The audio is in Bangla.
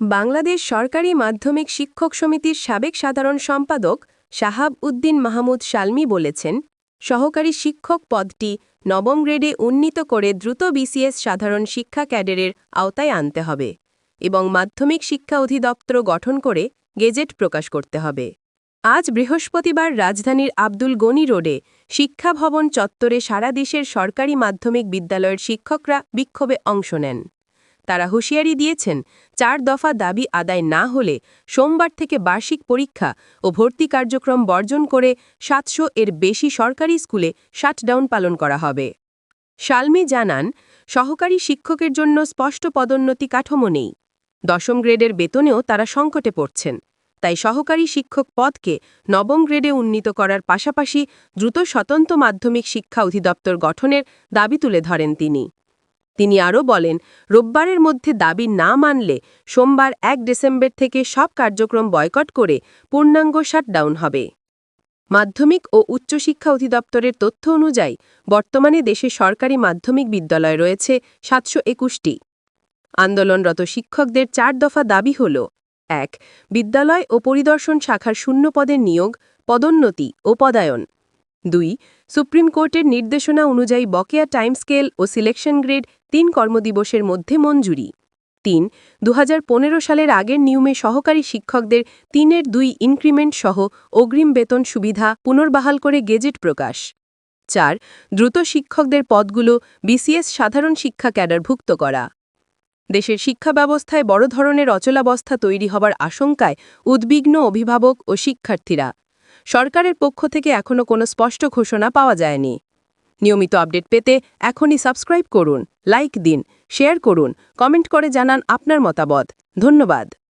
বাংলাদেশ সরকারি মাধ্যমিক শিক্ষক সমিতির সাবেক সাধারণ সম্পাদক শাহাব উদ্দিন মাহমুদ শালমি বলেছেন, সহকারী শিক্ষক পদটি নবম গ্রেডে উন্নীত করে দ্রুত বিসিএস সাধারণ শিক্ষা ক্যাডারের আওতায় আনতে হবে এবং মাধ্যমিক শিক্ষা অধিদপ্তর গঠন করে গেজেট প্রকাশ করতে হবে। আজ বৃহস্পতিবার রাজধানীর আব্দুল গনি রোডে শিক্ষা ভবন চত্বরে সারা দেশের সরকারি মাধ্যমিক বিদ্যালয়ের শিক্ষকরা বিক্ষোভে অংশ নেন। তারা হুঁশিয়ারি দিয়েছেন, চার দফা দাবি আদায় না হলে সোমবার থেকে বার্ষিক পরীক্ষা ও ভর্তি কার্যক্রম বর্জন করে সাতশো এর বেশি সরকারি স্কুলে শাটডাউন পালন করা হবে। শালমি জানান, সহকারী শিক্ষকের জন্য স্পষ্ট পদোন্নতি কাঠামো নেই। দশম গ্রেডের বেতনেও তারা সংকটে পড়ছেন। তাই সহকারী শিক্ষক পদকে নবম গ্রেডে উন্নীত করার পাশাপাশি দ্রুত স্বতন্ত্র মাধ্যমিক শিক্ষা অধিদপ্তর গঠনের দাবি তুলে ধরেন তিনি। তিনি আরও বলেন, রোববারের মধ্যে দাবি না মানলে সোমবার এক ডিসেম্বর থেকে সব কার্যক্রম বয়কট করে পূর্ণাঙ্গ শাটডাউন হবে। মাধ্যমিক ও উচ্চশিক্ষা অধিদপ্তরের তথ্য অনুযায়ী, বর্তমানে দেশে সরকারি মাধ্যমিক বিদ্যালয় রয়েছে সাতশো একুশটি। আন্দোলনরত শিক্ষকদের চার দফা দাবি হল, এক, বিদ্যালয় ও পরিদর্শন শাখার শূন্য পদের নিয়োগ, পদোন্নতি ও পদায়ন। দুই, সুপ্রিম কোর্টের নির্দেশনা অনুযায়ী বকেয়া টাইম স্কেল ও সিলেকশন গ্রেড তিন কর্মদিবসের মধ্যে মঞ্জুরি। তিন দু সালের আগের নিয়মে সহকারী শিক্ষকদের তিনের দুই ইনক্রিমেন্ট সহ অগ্রিম বেতন সুবিধা পুনর্বহাল করে গেজেট প্রকাশ। চার, দ্রুত শিক্ষকদের পদগুলো বিসিএস সাধারণ শিক্ষা ক্যাডারভুক্ত করা। দেশের শিক্ষা ব্যবস্থায় বড় ধরনের অচলাবস্থা তৈরি হবার আশঙ্কায় উদ্বিগ্ন অভিভাবক ও শিক্ষার্থীরা। সরকারের পক্ষ থেকে এখনও কোনো স্পষ্ট ঘোষণা পাওয়া যায়নি। নিয়মিত আপডেট পেতে এখনই সাবস্ক্রাইব করুন, লাইক দিন, শেয়ার করুন, কমেন্ট করে জানান আপনার মতামত। ধন্যবাদ।